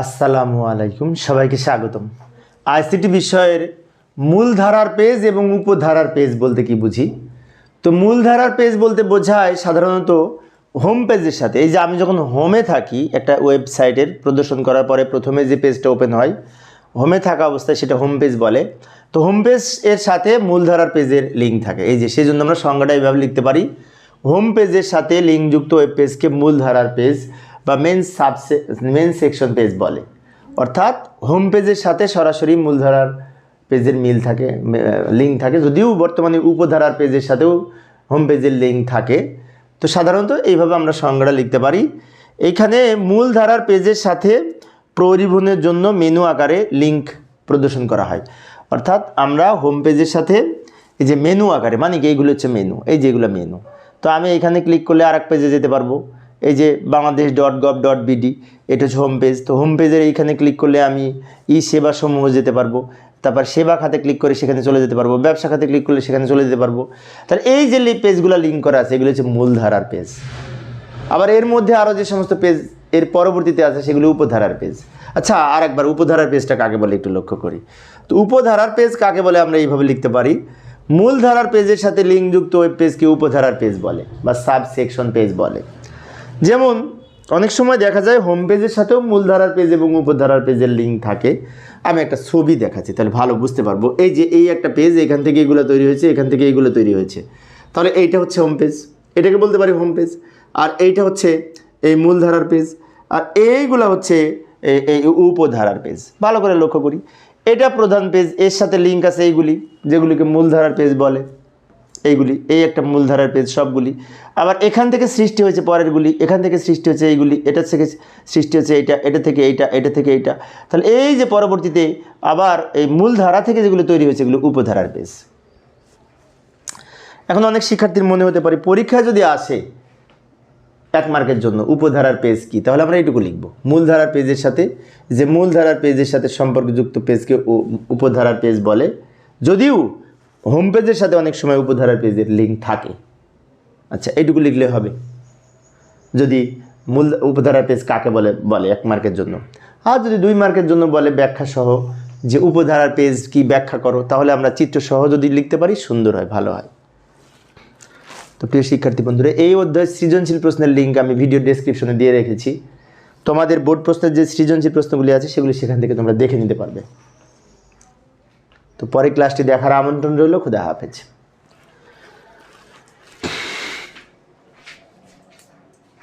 আসসালামু আলাইকুম, সবাইকে স্বাগতম। আইসিটি বিষয়ের মূলধারার পেজ এবং উপধারার পেজ বলতে কি বুঝি? তো মূলধারার পেজ বলতে বোঝায় সাধারণত হোম পেজের সাথে, এই যে আমি যখন হোমে থাকি, একটা ওয়েবসাইটের প্রদর্শন করার পরে প্রথমে যে পেজটা ওপেন হয়, হোমে থাকা অবস্থায় সেটা হোম পেজ বলে। তো হোম পেজ এর সাথে মূলধারার পেজের লিঙ্ক থাকে। এই যে সেই জন্য আমরা সংজ্ঞাটা এইভাবে লিখতে পারি। হোম পেজের সাথে লিঙ্কযুক্ত ওয়েব পেজকে মূলধারার পেজ বা মেন সাবসে মেন সেকশন পেজ বলে। অর্থাৎ হোম পেজের সাথে সরাসরি মূলধারার পেজের মিল থাকে লিঙ্ক থাকে। যদিও বর্তমানে উপধারার পেজের সাথেও হোম পেজের লিঙ্ক থাকে। তো সাধারণত এইভাবে আমরা সংজ্ঞাটা লিখতে পারি। এইখানে মূলধারার পেজের সাথে পরিবহনের জন্য মেনু আকারে লিঙ্ক প্রদর্শন করা হয়। অর্থাৎ আমরা হোম পেজের সাথে এই যে মেনু আকারে মানে কি? এইগুলো হচ্ছে মেনু এই যেগুলো মেনু তো আমি এখানে ক্লিক করলে আর এক পেজে যেতে পারব। এই যে Bangladesh dot gov dot BD এটা হচ্ছে হোম পেজ তো হোম পেজের এইখানে ক্লিক করলে আমি ই সেবা সমূহ যেতে পারব। তারপর সেবা খাতে ক্লিক করে সেখানে চলে যেতে পারব। ব্যবসা খাতে ক্লিক করলে সেখানে চলে যেতে পারব। তাহলে এই যে পেজগুলো লিঙ্ক করা আছে, এগুলো হচ্ছে মূলধারার পেজ আবার এর মধ্যে আরও যে সমস্ত পেজ এর পরবর্তীতে আছে, সেগুলো উপধারার পেজ আচ্ছা আর একবার উপধারার পেজটা কাকে বলে একটু লক্ষ্য করি। তো উপধারার পেজ কাকে বলে আমরা এইভাবে লিখতে পারি? মূলধারার পেজের সাথে লিঙ্কযুক্ত ওয়েব পেজকে উপধারার পেজ বলে বা সাব সেকশন পেজ বলে। যেমন, অনেক সময় দেখা যায় হোম পেজের সাথেও মূলধারার পেজ এবং উপধারার পেজের লিঙ্ক থাকে। আমি একটা ছবি দেখাচ্ছি, তাহলে ভালো বুঝতে পারব। এই যে এই একটা পেজ এখান থেকে এগুলো তৈরি হয়েছে, এখান থেকে এইগুলো তৈরি হয়েছে। তাহলে এইটা হচ্ছে হোম পেজ এটাকে বলতে পারি হোম পেজ আর এইটা হচ্ছে এই মূলধারার পেজ আর এইগুলো হচ্ছে এই- উপধারার পেজ ভালো করে লক্ষ্য করি। এটা প্রধান পেজ এর সাথে লিঙ্ক আছে এইগুলি, যেগুলিকে মূলধারার পেজ বলে। এইগুলি, এই একটা মূলধারার পেজ সবগুলি। আবার এখান থেকে সৃষ্টি হয়েছে পরেরগুলি এখান থেকে সৃষ্টি হয়েছে এইগুলি, এটা থেকে সৃষ্টি হচ্ছে এইটা, এটা থেকে এইটা, এটা থেকে এইটা। তাহলে এই যে পরবর্তীতে আবার এই মূলধারা থেকে যেগুলো তৈরি হয়েছে এগুলো উপধারার পেজ। এখন অনেক শিক্ষার্থীর মনে হতে পারে, পরীক্ষায় যদি আসে এক মার্কের জন্য, উপধারার পেজ কি? তাহলে আমরা এইটুকু লিখব। মূলধারার পেজের সাথে, যে মূলধারার পেজের সাথে সম্পর্কযুক্ত পেজকে উপধারার পেজ বলে, যদিও হোম পেজের সাথে অনেক সময় উপধারার পেজের লিঙ্ক থাকে। আচ্ছা এইটুকু লিখলে হবে। যদি মূল উপধারার পেজ কাকে বলে বলে এক মার্কের জন্য। আর যদি দুই মার্কের জন্য বলে ব্যাখ্যা সহ, যে উপধারার পেজ কি ব্যাখ্যা করো, তাহলে আমরা চিত্র সহ যদি লিখতে পারি, সুন্দর হয়, ভালো হয়। তো প্রিয় শিক্ষার্থী বন্ধুরা, এই অধ্যায় সৃজনশীল প্রশ্নের লিঙ্ক আমি ভিডিও ডেসক্রিপশনে দিয়ে রেখেছি। তোমাদের বোর্ড প্রশ্নের যে সৃজনশীল প্রশ্নগুলি আছে, সেগুলি সেখান থেকে তোমরা দেখে নিতে পারবে। তো পরে ক্লাসটি দেখার আমন্ত্রণ রইল খুদা হাফেজ।